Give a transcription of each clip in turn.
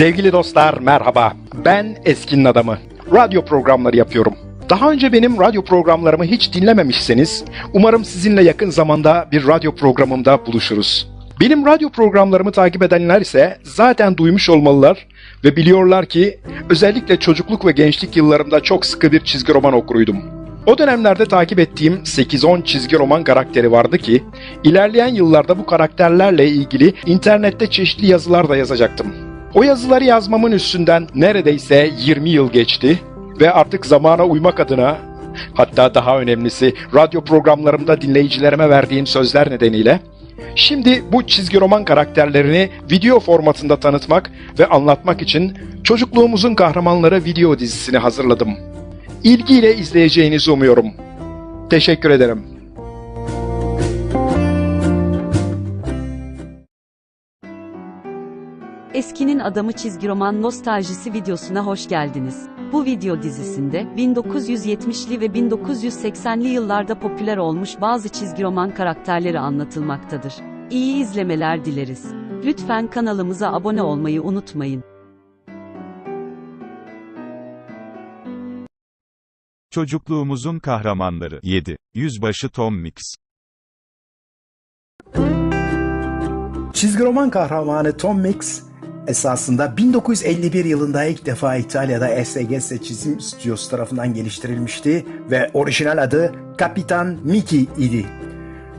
Sevgili dostlar merhaba. Ben Eskinin Adamı. Radyo programları yapıyorum. Daha önce benim radyo programlarımı hiç dinlememişseniz umarım sizinle yakın zamanda bir radyo programımda buluşuruz. Benim radyo programlarımı takip edenler ise zaten duymuş olmalılar ve biliyorlar ki özellikle çocukluk ve gençlik yıllarımda çok sıkı bir çizgi roman okuruydum. O dönemlerde takip ettiğim 8-10 çizgi roman karakteri vardı ki ilerleyen yıllarda bu karakterlerle ilgili internette çeşitli yazılar da yazacaktım. O yazıları yazmamın üstünden neredeyse 20 yıl geçti ve artık zamana uymak adına hatta daha önemlisi radyo programlarımda dinleyicilerime verdiğim sözler nedeniyle Şimdi bu çizgi roman karakterlerini video formatında tanıtmak ve anlatmak için çocukluğumuzun kahramanları video dizisini hazırladım. İlgiyle izleyeceğinizi umuyorum. Teşekkür ederim. Eskinin Adamı çizgi roman nostaljisi videosuna hoş geldiniz. Bu video dizisinde 1970'li ve 1980'li yıllarda popüler olmuş bazı çizgi roman karakterleri anlatılmaktadır. İyi izlemeler dileriz. Lütfen kanalımıza abone olmayı unutmayın. Çocukluğumuzun kahramanları 7. Yüzbaşı Tom Mix Çizgi roman kahramanı Tom Mix esasında 1951 yılında ilk defa İtalya'da SGS çizim stüdyosu tarafından geliştirilmişti ve orijinal adı Kapitan Mickey idi.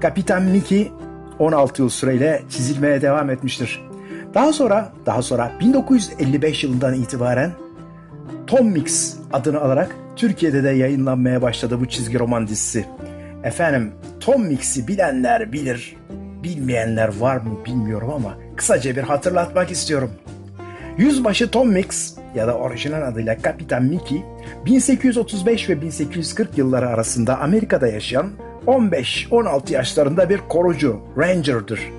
Kapitan Mickey 16 yıl süreyle çizilmeye devam etmiştir. Daha sonra, daha sonra 1955 yılından itibaren Tom Mix adını alarak Türkiye'de de yayınlanmaya başladı bu çizgi roman dizisi. Efendim Tom Mix'i bilenler bilir, bilmeyenler var mı bilmiyorum ama kısaca bir hatırlatmak istiyorum. Yüzbaşı Tom Mix ya da orijinal adıyla Kapitan Mickey 1835 ve 1840 yılları arasında Amerika'da yaşayan 15-16 yaşlarında bir korucu, ranger'dır.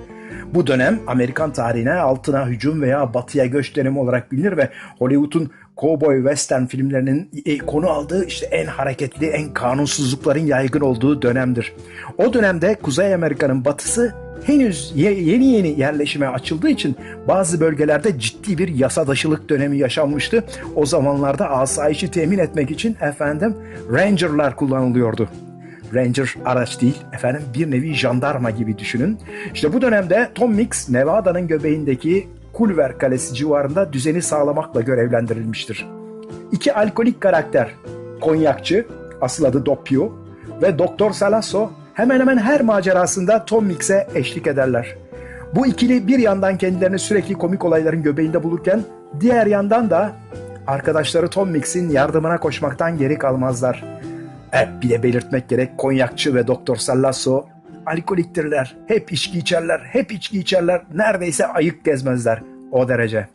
Bu dönem Amerikan tarihine altına hücum veya batıya göç dönemi olarak bilinir ve Hollywood'un cowboy western filmlerinin e, konu aldığı işte en hareketli, en kanunsuzlukların yaygın olduğu dönemdir. O dönemde Kuzey Amerika'nın batısı henüz ye- yeni yeni yerleşime açıldığı için bazı bölgelerde ciddi bir yasadışılık dönemi yaşanmıştı. O zamanlarda asayişi temin etmek için efendim rangerlar kullanılıyordu. Ranger araç değil, efendim bir nevi jandarma gibi düşünün. İşte bu dönemde Tom Mix, Nevada'nın göbeğindeki Culver Kalesi civarında düzeni sağlamakla görevlendirilmiştir. İki alkolik karakter, konyakçı, asıl adı Doppio ve Doktor Salasso hemen hemen her macerasında Tom Mix'e eşlik ederler. Bu ikili bir yandan kendilerini sürekli komik olayların göbeğinde bulurken diğer yandan da arkadaşları Tom Mix'in yardımına koşmaktan geri kalmazlar. Evet bir de belirtmek gerek Konyakçı ve Doktor Sallasso alkoliktirler. Hep içki içerler, hep içki içerler. Neredeyse ayık gezmezler o derece.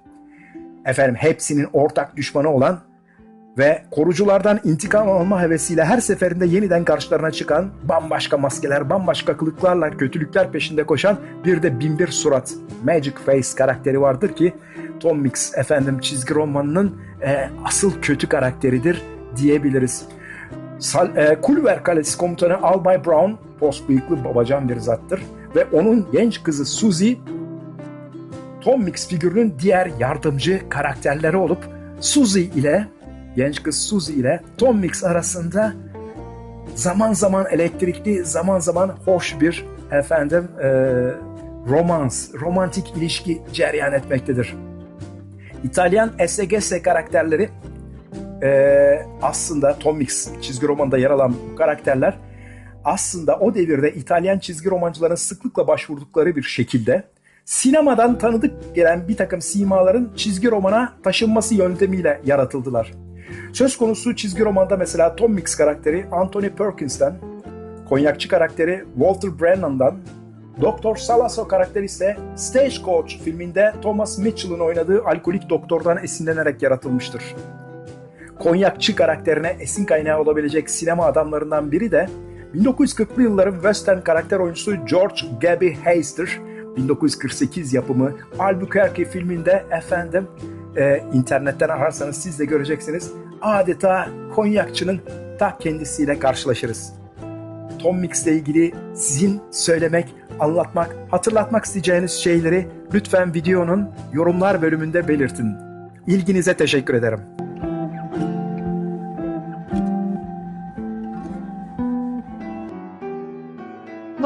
Efendim hepsinin ortak düşmanı olan ve koruculardan intikam alma hevesiyle her seferinde yeniden karşılarına çıkan bambaşka maskeler, bambaşka kılıklarla kötülükler peşinde koşan bir de binbir surat Magic Face karakteri vardır ki Tom Mix efendim çizgi romanının e, asıl kötü karakteridir diyebiliriz. Sal, e, Culver Kalesi komutanı Albay Brown post bıyıklı babacan bir zattır ve onun genç kızı Suzy Tom Mix figürünün diğer yardımcı karakterleri olup Suzy ile genç kız Suzy ile Tom Mix arasında zaman zaman elektrikli zaman zaman hoş bir efendim e, romans, romantik ilişki cereyan etmektedir. İtalyan SGS karakterleri ee, aslında Tom Mix çizgi romanda yer alan bu karakterler aslında o devirde İtalyan çizgi romancıların sıklıkla başvurdukları bir şekilde sinemadan tanıdık gelen bir takım simaların çizgi romana taşınması yöntemiyle yaratıldılar. Söz konusu çizgi romanda mesela Tom Mix karakteri Anthony Perkins'ten, konyakçı karakteri Walter Brennan'dan, Doktor Salasso karakteri ise Stagecoach filminde Thomas Mitchell'ın oynadığı alkolik doktordan esinlenerek yaratılmıştır konyakçı karakterine esin kaynağı olabilecek sinema adamlarından biri de 1940'lı yılların western karakter oyuncusu George Gabby Hayes'tir. 1948 yapımı Albuquerque filminde efendim e, internetten ararsanız siz de göreceksiniz. Adeta konyakçının ta kendisiyle karşılaşırız. Tom Mix ile ilgili sizin söylemek, anlatmak, hatırlatmak isteyeceğiniz şeyleri lütfen videonun yorumlar bölümünde belirtin. İlginize teşekkür ederim.